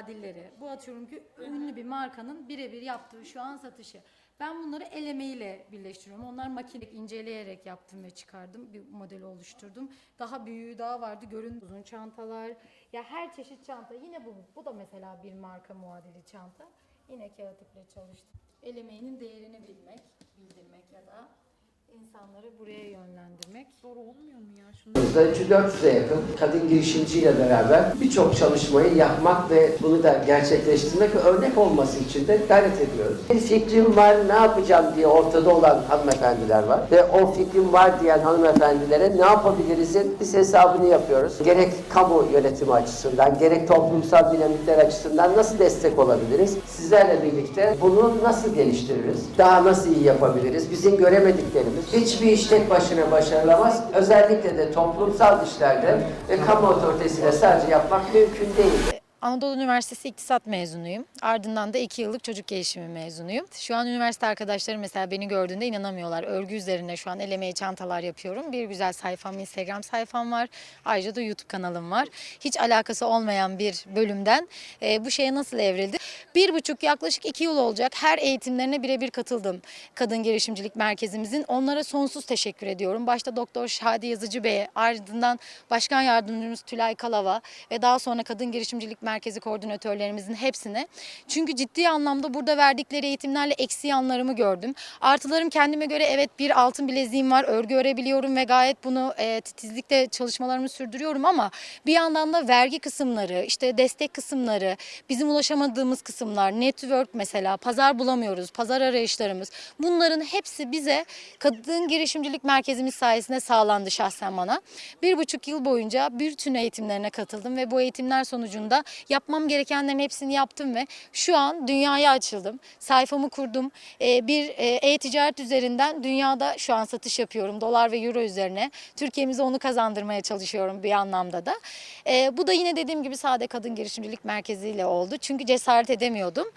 muadilleri. Bu atıyorum ki ünlü bir markanın birebir yaptığı şu an satışı. Ben bunları el emeğiyle birleştiriyorum. Onlar makine inceleyerek yaptım ve çıkardım. Bir modeli oluşturdum. Daha büyüğü daha vardı. Görün uzun çantalar. Ya her çeşit çanta. Yine bu. Bu da mesela bir marka muadili çanta. Yine kağıt iple çalıştım. El emeğinin değerini bilmek, bildirmek ya da insanları buraya yönlendirmek. Zor olmuyor mu ya? Şunu Burada 300-400'e yakın kadın girişimciyle beraber birçok çalışmayı yapmak ve bunu da gerçekleştirmek ve örnek olması için de gayret ediyoruz. Bir fikrim var, ne yapacağım diye ortada olan hanımefendiler var. Ve o fikrim var diyen hanımefendilere ne yapabilirizin biz hesabını yapıyoruz. Gerek kamu yönetimi açısından, gerek toplumsal dinamikler açısından nasıl destek olabiliriz? Sizlerle birlikte bunu nasıl geliştiririz? Daha nasıl iyi yapabiliriz? Bizim göremediklerimiz. Hiçbir iş tek başına başarılamaz. Özellikle de toplumsal işlerde ve kamu otoritesiyle sadece yapmak mümkün değil. Anadolu Üniversitesi İktisat mezunuyum. Ardından da 2 yıllık çocuk gelişimi mezunuyum. Şu an üniversite arkadaşlarım mesela beni gördüğünde inanamıyorlar. Örgü üzerine şu an el emeği çantalar yapıyorum. Bir güzel sayfam, Instagram sayfam var. Ayrıca da YouTube kanalım var. Hiç alakası olmayan bir bölümden e, bu şeye nasıl evrildi? Bir buçuk yaklaşık iki yıl olacak. Her eğitimlerine birebir katıldım. Kadın Girişimcilik Merkezimizin. Onlara sonsuz teşekkür ediyorum. Başta Doktor Şadi Yazıcı Bey'e, ardından Başkan Yardımcımız Tülay Kalava ve daha sonra Kadın Girişimcilik Merkezi koordinatörlerimizin hepsine. Çünkü ciddi anlamda burada verdikleri eğitimlerle eksi yanlarımı gördüm. Artılarım kendime göre evet bir altın bileziğim var, örgü örebiliyorum ve gayet bunu e, titizlikle çalışmalarımı sürdürüyorum ama bir yandan da vergi kısımları, işte destek kısımları, bizim ulaşamadığımız kısımlar, network mesela, pazar bulamıyoruz, pazar arayışlarımız. Bunların hepsi bize kadın girişimcilik merkezimiz sayesinde sağlandı şahsen bana. Bir buçuk yıl boyunca bütün eğitimlerine katıldım ve bu eğitimler sonucunda yapmam gerekenlerin hepsini yaptım ve şu an dünyaya açıldım. Sayfamı kurdum. Ee, bir e, e-ticaret üzerinden dünyada şu an satış yapıyorum. Dolar ve euro üzerine. Türkiye'mize onu kazandırmaya çalışıyorum bir anlamda da. Ee, bu da yine dediğim gibi Sade Kadın Girişimcilik Merkezi ile oldu. Çünkü cesaret edemiyordum.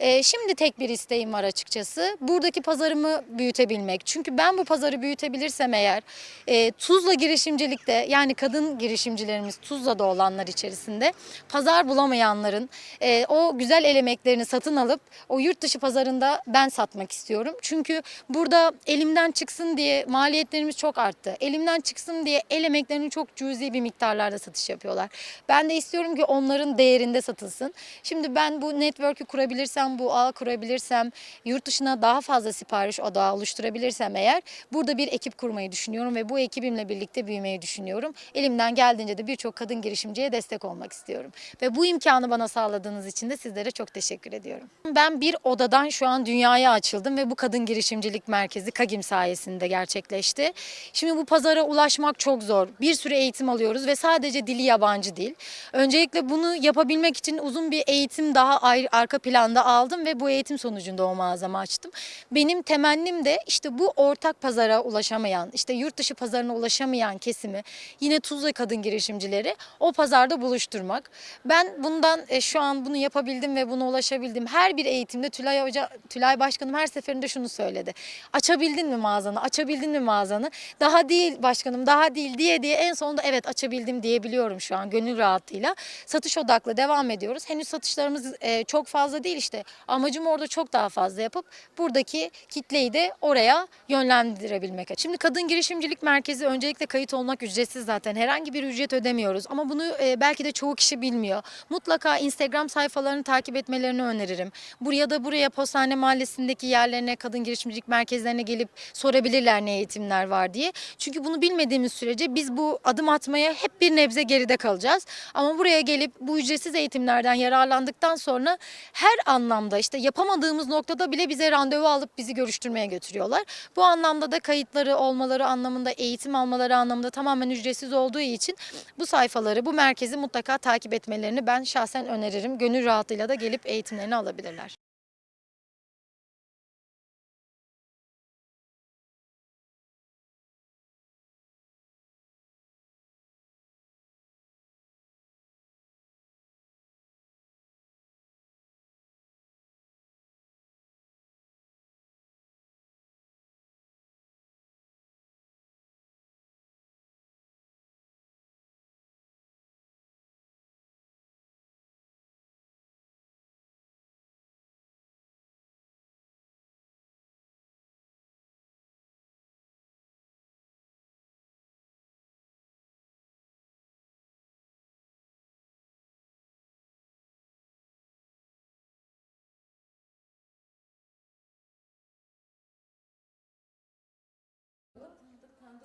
Ee, şimdi tek bir isteğim var açıkçası. Buradaki pazarımı büyütebilmek. Çünkü ben bu pazarı büyütebilirsem eğer e, Tuzla girişimcilikte yani kadın girişimcilerimiz Tuzla'da olanlar içerisinde pazar bulamayanların e, o güzel el emeklerini satın alıp o yurt dışı pazarında ben satmak istiyorum. Çünkü burada elimden çıksın diye maliyetlerimiz çok arttı. Elimden çıksın diye el emeklerini çok cüzi bir miktarlarda satış yapıyorlar. Ben de istiyorum ki onların değerinde satılsın. Şimdi ben bu network'ü kurabilirsem, bu ağı kurabilirsem, yurt dışına daha fazla sipariş odağı oluşturabilirsem eğer burada bir ekip kurmayı düşünüyorum ve bu ekibimle birlikte büyümeyi düşünüyorum. Elimden geldiğince de birçok kadın girişimciye destek olmak istiyorum. Ve bu imkanı bana sağladığınız için de sizlere çok teşekkür ediyorum. Ben bir odadan şu an dünyaya açıldım ve bu kadın girişimcilik merkezi Kagim sayesinde gerçekleşti. Şimdi bu pazara ulaşmak çok zor. Bir sürü eğitim alıyoruz ve sadece dili yabancı değil. Öncelikle bunu yapabilmek için uzun bir eğitim daha arka planda aldım ve bu eğitim sonucunda o mağazamı açtım. Benim temennim de işte bu ortak pazara ulaşamayan, işte yurt dışı pazarına ulaşamayan kesimi yine Tuzla kadın girişimcileri o pazarda buluşturmak. Ben bundan e, şu an bunu yapabildim ve buna ulaşabildim. Her bir eğitimde Tülay Hoca, Tülay Başkanım her seferinde şunu söyledi. Açabildin mi mağazanı? Açabildin mi mağazanı? Daha değil başkanım, daha değil diye diye en sonunda evet açabildim diyebiliyorum şu an gönül rahatlığıyla. Satış odaklı devam ediyoruz. Henüz satışlarımız e, çok fazla değil işte. Amacım orada çok daha fazla yapıp buradaki kitleyi de oraya yönlendirebilmek. Şimdi kadın girişimcilik merkezi öncelikle kayıt olmak ücretsiz zaten. Herhangi bir ücret ödemiyoruz ama bunu e, belki de çoğu kişi bilmiyor. Mutlaka Instagram sayfalarını takip etmelerini öneririm. Buraya da buraya Postane Mahallesi'ndeki yerlerine, kadın girişimcilik merkezlerine gelip sorabilirler ne eğitimler var diye. Çünkü bunu bilmediğimiz sürece biz bu adım atmaya hep bir nebze geride kalacağız. Ama buraya gelip bu ücretsiz eğitimlerden yararlandıktan sonra her anlamda işte yapamadığımız noktada bile bize randevu alıp bizi görüştürmeye götürüyorlar. Bu anlamda da kayıtları olmaları anlamında, eğitim almaları anlamında tamamen ücretsiz olduğu için bu sayfaları, bu merkezi mutlaka takip etmelerini ben şahsen öneririm. Gönül rahatlığıyla da gelip eğitimlerini alabilirler.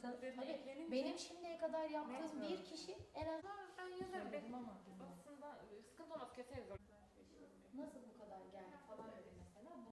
Ta- üzerine tabii, eklenince- benim şimdiye kadar yaptığım Network. bir kişi en az Ben yazarım. Aslında sıkıntı olmaz keseriz. nasıl bu